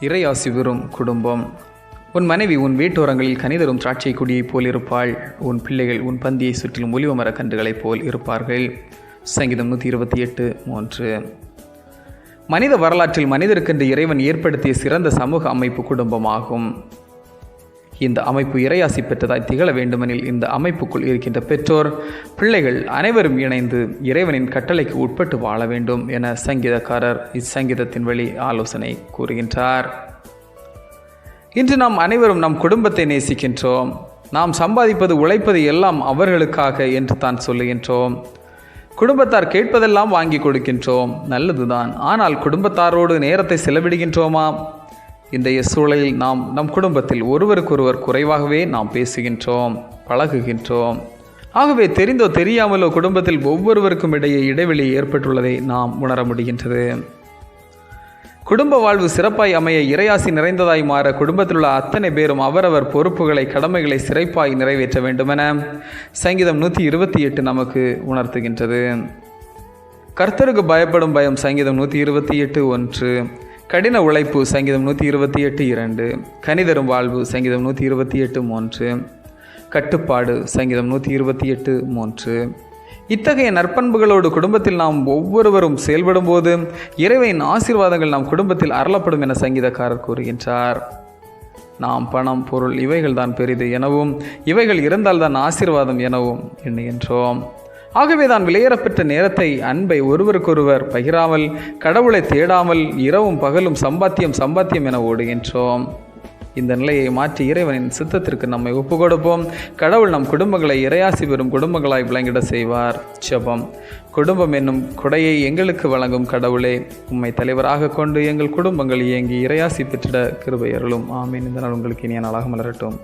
இறையாசி பெறும் குடும்பம். உன் மனைவி உன் வீட்டோரங்களில் கனிதரும் திராட்சை கொடியைப் போல் இருப்பாள். உன் பிள்ளைகள் உன் பந்தியை சுற்றிலும் ஒலிவ கன்றுகளைப் போல் இருப்பார்கள். சங்கீதம் நூற்றி இருபத்தி எட்டு மூன்று. மனித வரலாற்றில் மனிதருக்கென்று இறைவன் ஏற்படுத்திய சிறந்த சமூக அமைப்பு குடும்பமாகும். இந்த அமைப்பு இறையாசி பெற்றதாய் திகழ வேண்டுமெனில் இந்த அமைப்புக்குள் இருக்கின்ற பெற்றோர் பிள்ளைகள் அனைவரும் இணைந்து இறைவனின் கட்டளைக்கு உட்பட்டு வாழ வேண்டும் என சங்கீதக்காரர் இச்சங்கீதத்தின் வழி ஆலோசனை கூறுகின்றார். இன்று நாம் அனைவரும் நம் குடும்பத்தை நேசிக்கின்றோம். நாம் சம்பாதிப்பது உழைப்பது எல்லாம் அவர்களுக்காக என்று தான் சொல்லுகின்றோம். குடும்பத்தார் கேட்பதெல்லாம் வாங்கி கொடுக்கின்றோம். நல்லதுதான். ஆனால் குடும்பத்தாரோடு நேரத்தை செலவிடுகின்றோமா? இன்றைய சூழலில் நாம் நம் குடும்பத்தில் ஒருவருக்கொருவர் குறைவாகவே நாம் பேசுகின்றோம் பழகுகின்றோம். ஆகவே தெரிந்தோ தெரியாமலோ குடும்பத்தில் ஒவ்வொருவருக்கும் இடையே இடைவெளி ஏற்பட்டுள்ளதை நாம் உணர முடிகின்றது. குடும்ப வாழ்வு சிறப்பாய் அமைய இறையாசி நிறைந்ததாய் மாற குடும்பத்தில் உள்ள அத்தனை பேரும் அவரவர் பொறுப்புகளை கடமைகளை சிறப்பாய் நிறைவேற்ற வேண்டுமென சங்கீதம் நூற்றி இருபத்தி எட்டு நமக்கு உணர்த்துகின்றது. கர்த்தருக்கு பயப்படும் பயம் சங்கீதம் நூற்றி இருபத்தி எட்டு ஒன்று. கடின உழைப்பு சங்கீதம் நூற்றி இருபத்தி எட்டு இரண்டு கனிதரும் வாழ்வு சங்கீதம் நூற்றி இருபத்தி எட்டு மூன்று கட்டுப்பாடு சங்கீதம் நூற்றி இருபத்தி எட்டு மூன்று. இத்தகைய நற்பண்புகளோடு குடும்பத்தில் நாம் ஒவ்வொருவரும் செயல்படும்போது இறைவனின் ஆசீர்வாதங்கள் நம் குடும்பத்தில் அருளப்படும் என சங்கீதக்காரர் கூறுகின்றார். நாம் பணம் பொருள் இவைகள் தான் பெரிது எனவும் இவைகள் இருந்தால்தான் ஆசீர்வாதம் எனவும் எண்ணுகின்றோம். ஆகவே தான் விலையேறப்பெற்ற நேரத்தை அன்பை ஒருவருக்கொருவர் பகிராமல் கடவுளை தேடாமல் இரவும் பகலும் சம்பாத்தியம் சம்பாத்தியம் என ஓடுகின்றோம். இந்த நிலையை மாற்றி இறைவனின் சித்தத்திற்கு நம்மை ஒப்புக்கொடுப்போம். கடவுள் நம் குடும்பங்களை இறையாசி பெறும் குடும்பங்களாய் விளங்கிட செய்வார். ஜபம். குடும்பம் என்னும் குடையை எங்களுக்கு வழங்கும் கடவுளே உம்மை தலைவராக கொண்டு எங்கள் குடும்பங்கள் இயங்கி இறையாசி பெற்றிட கிருபையருளும் ஆமீன். இந்த நாள் உங்களுக்கு இனிய நாளாக மலரட்டும்.